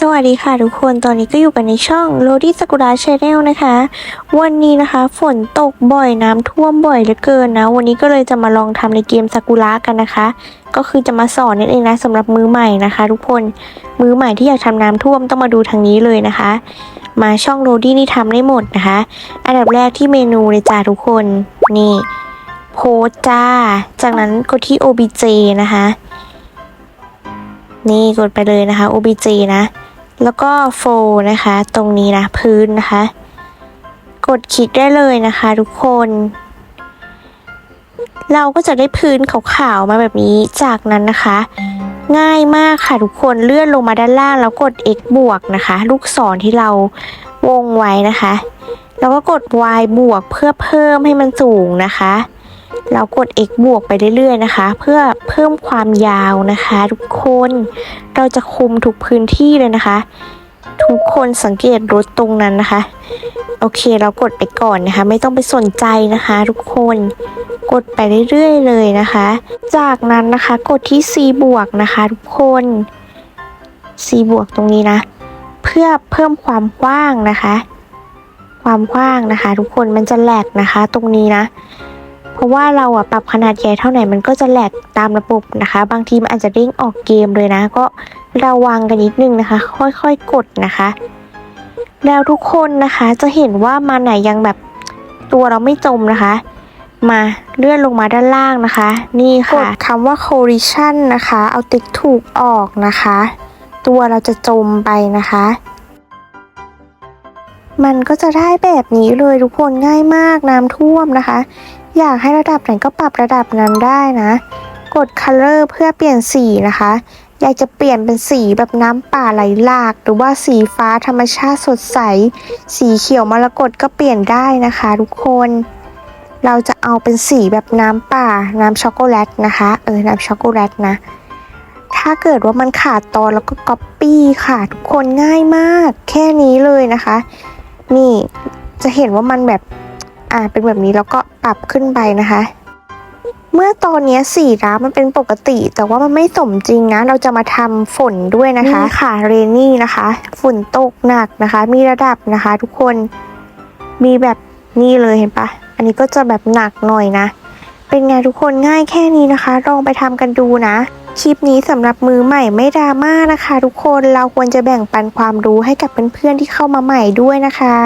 สวัสดีค่ะทุกคน ตอนนี้ก็อยู่กันในช่อง r o d y Sakura Channel นะคะ วันนี้นะคะฝนตกบ่อยน้ำท่วมบ่อยเหลือเกินนะ วันนี้ก็เลยจะมาลองทำในเกมซากุระกันนะคะ ก็คือจะมาสอนนั่นเองนะสำหรับมือใหม่นะคะ ทุกคน มือใหม่ที่อยากทำน้ำท่วมต้องมาดูทางนี้เลยนะคะ มาช่อง r o d y นี่ทำได้หมดนะคะ อันดับแรกที่เมนูเลยจ้าทุกคน นี่โพสจ้า จากนั้นกดที่ OBJ นะคะ นี่กดไปเลยนะคะ OBJ นะ แล้วก็โฟนะคะ ตรงนี้นะพื้นนะคะ กดคลิกได้เลยนะคะ ทุกคน เราก็จะได้พื้นขาวๆมาแบบนี้จากนั้นนะคะ ง่ายมากค่ะทุกคนเลื่อนลงมาด้านล่างแล้วกด x บวกนะคะ ลูกศรที่เราวงไว้นะคะ แล้วก็กด y บวกเพื่อเพิ่มให้มันสูงนะคะ เรากด x บวกไปเรื่อยๆนะคะ เพื่อเพิ่มความยาวนะคะ ทุกคนเราจะคุมทุกพื้นที่เลยนะคะ ทุกคนสังเกตรถตรงนั้นนะคะ โอเคเรากดไปก่อนนะคะ ไม่ต้องไปสนใจนะคะ ทุกคนกดไปเรื่อยๆเลยนะคะ จากนั้นนะคะกดที่ C บวกนะคะ ทุกคน C บวกตรงนี้นะ เพื่อเพิ่มความกว้างนะคะ ความกว้างนะคะ ทุกคนมันจะแหลกนะคะ ตรงนี้นะ เพราะว่าเราอะปรับขนาดใหญ่เท่าไหร่มันก็จะแหลกตามระบบนะคะ บางทีมันอาจจะเด้งออกเกมเลยนะ ก็ระวังกันนิดนึงนะคะ ค่อยๆกดนะคะ แล้วทุกคนนะคะจะเห็นว่ามันไหนยังแบบตัวเราไม่จมนะคะ มาเลื่อนลงมาด้านล่างนะคะ นี่ค่ะ กดคำว่า collision นะคะ เอาติ๊กถูกออกนะคะ ตัวเราจะจมไปนะคะมันก็จะได้แบบนี้เลยทุกคนง่ายมากน้ำท่วมนะคะ อยากให้ระดับไหนก็ปรับระดับนั้นได้นะ กด color เพื่อเปลี่ยนสีนะคะ อยากจะเปลี่ยนเป็นสีแบบน้ำป่าไหลหลาก หรือว่าสีฟ้าธรรมชาติสดใส สีเขียวมรกตก็เปลี่ยนได้นะคะทุกคน เราจะเอาเป็นสีแบบน้ำป่า น้ำช็อกโกแลตนะคะ เออ น้ำช็อกโกแลตนะ ถ้าเกิดว่ามันขาดตอนแล้วก็ก๊อปปี้ค่ะ ทุกคนง่ายมาก แค่นี้เลยนะคะ นี่จะเห็นว่ามันแบบ อ่า เป็นแบบนี้แล้วก็ ปรับขึ้นไปนะคะ เมื่อตอนนี้สีน้ำมันเป็นปกติ แต่ว่ามันไม่สมจริงนะ เราจะมาทำฝนด้วยนะคะนี่ค่ะเรนนี่นะคะ ฝนตกหนักนะคะ มีระดับนะคะ ทุกคนมีแบบนี่เลยเห็นปะอันนี้ก็จะแบบหนักหน่อยนะ เป็นไงทุกคนง่ายแค่นี้นะคะ ลองไปทำกันดูนะคลิปนี้สำหรับมือใหม่ไม่ดราม่านะคะ ทุกคนเราควรจะแบ่งปันความรู้ให้กับเพื่อนๆที่เข้ามาใหม่ด้วยนะคะ